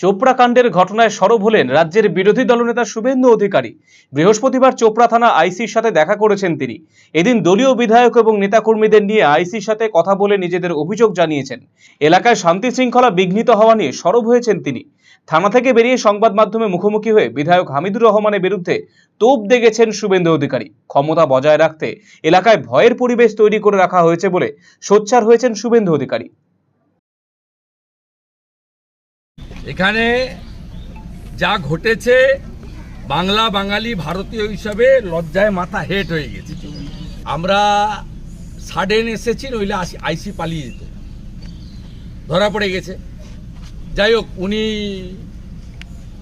চোপড়া কাণ্ডের ঘটনায় সরব হলেন রাজ্যের বিরোধী দলনেতা শুভেন্দু অধিকারী। বৃহস্পতিবার চোপড়া থানা আইসির সাথে দেখা করেছেন তিনি। এদিন দলীয় বিধায়ক এবং নেতাকর্মীদের নিয়ে আইসির সাথে কথা বলে নিজেদের অভিযোগ জানিয়েছেন। এলাকায় শান্তি শৃঙ্খলা বিঘ্নিত হওয়া নিয়ে সরব হয়েছেন তিনি। থানা থেকে বেরিয়ে সংবাদ মাধ্যমে মুখোমুখি হয়ে বিধায়ক হামিদুর রহমানের বিরুদ্ধে তোপ দেগেছেন শুভেন্দু অধিকারী। ক্ষমতা বজায় রাখতে এলাকায় ভয়ের পরিবেশ তৈরি করে রাখা হয়েছে বলে সোচ্চার হয়েছেন শুভেন্দু অধিকারী। এখানে যা ঘটেছে, বাংলা বাঙালি ভারতীয় হিসাবে লজ্জায় মাথা হেট হয়ে গেছে। আমরা সাডেন এসেছি, নইলে আসি- আইসি পালিয়ে যেত। ধরা পড়ে গেছে। যাই হোক, উনি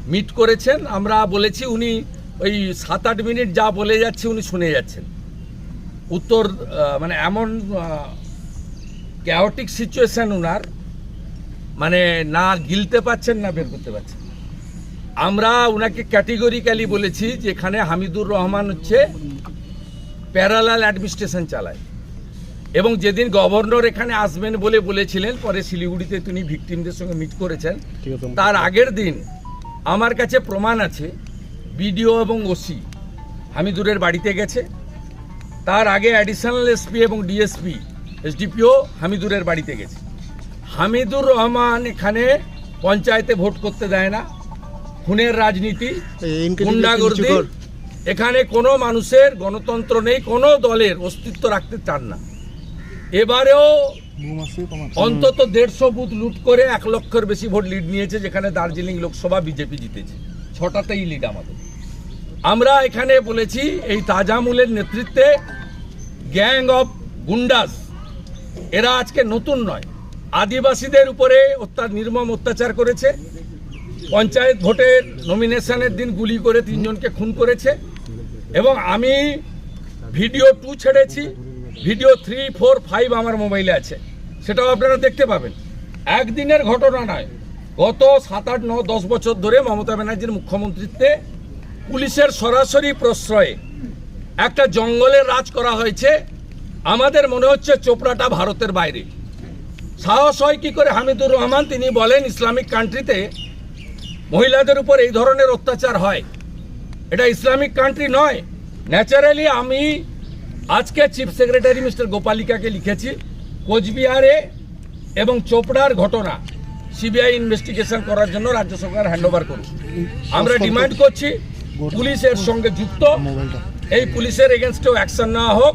মিট করেছেন, আমরা বলেছি উনি ওই সাত আট মিনিট যা বলে যাচ্ছে, উনি শুনে যাচ্ছেন। উত্তর মানে এমন ক্যাওটিক সিচুয়েশন উনার। মানে না গিলতে পাচ্ছেন না বের করতে পারছেন। আমরা ওনাকে ক্যাটেগরিক্যালি বলেছি যে এখানে হামিদুর রহমান হচ্ছে প্যারালাল অ্যাডমিনিস্ট্রেশন চালায়। এবং যেদিন গভর্নর এখানে আসবেন বলে বলেছিলেন পরে শিলিগুড়িতে তিনি ভিকটিমদের সঙ্গে মিট করেছেন তার আগের দিন আমার কাছে প্রমাণ আছে বিডিও এবং ওসি হামিদুরের বাড়িতে গেছে। তার আগে অ্যাডিশনাল এসপি এবং ডিএসপি এসডিপিও হামিদুরের বাড়িতে গেছে। হামিদুর রহমান এখানে পঞ্চায়েতে ভোট করতে দেয় না। খুনের রাজনীতি গুন্ডাগর্দি এখানে কোনো মানুষের গণতন্ত্র নেই কোনো দলের অস্তিত্ব রাখতে চান না। এবারেও অন্তত দেড়শো বুথ লুট করে এক লক্ষের বেশি ভোট লিড নিয়েছে যেখানে দার্জিলিং লোকসভা বিজেপি জিতেছে। ছটাতেই লিড আমাদের। আমরা এখানে বলেছি এই তাজামুলের নেতৃত্বে গ্যাং অফ গুন্ডাস। এরা আজকে নতুন নয়। আদিবাসীদের উপরে অত্যা- নির্মম অত্যাচার করেছে। পঞ্চায়েত ভোটের নমিনেশনের দিন গুলি করে তিনজনকে খুন করেছে। এবং আমি ভিডিও টু ছেড়েছি, ভিডিও থ্রি, ফোর, ফাইভ আমার মোবাইলে আছে। সেটাও আপনারা দেখতে পাবেন। একদিনের ঘটনা নয়, গত সাত, আট, ন, দশ বছর ধরে মমতা ব্যানার্জির মুখ্যমন্ত্রীত্বে পুলিশের সরাসরি প্রশ্রয়ে একটা জঙ্গলের রাজ করা হয়েছে। আমাদের মনে হচ্ছে চোপড়াটা ভারতের বাইরে। সাহস হয় কি করে হামিদুর রহমান তিনি বলেন ইসলামিক কান্ট্রিতে মহিলাদের উপর এই ধরনের অত্যাচার হয়? এটা ইসলামিক কান্ট্রি নয়। ন্যাচারালি আমি আজকে চিফ সেক্রেটারি মিস্টার গোপালিকাকে লিখেছি কোচবিহারে এবং চোপড়ার ঘটনা সিবিআই ইনভেস্টিগেশন করার জন্য রাজ্য সরকার হ্যান্ডওভার করুন আমরা ডিমান্ড করছি পুলিশের সঙ্গে যুক্ত। এই পুলিশের এগেনস্টেও অ্যাকশন নেওয়া হোক।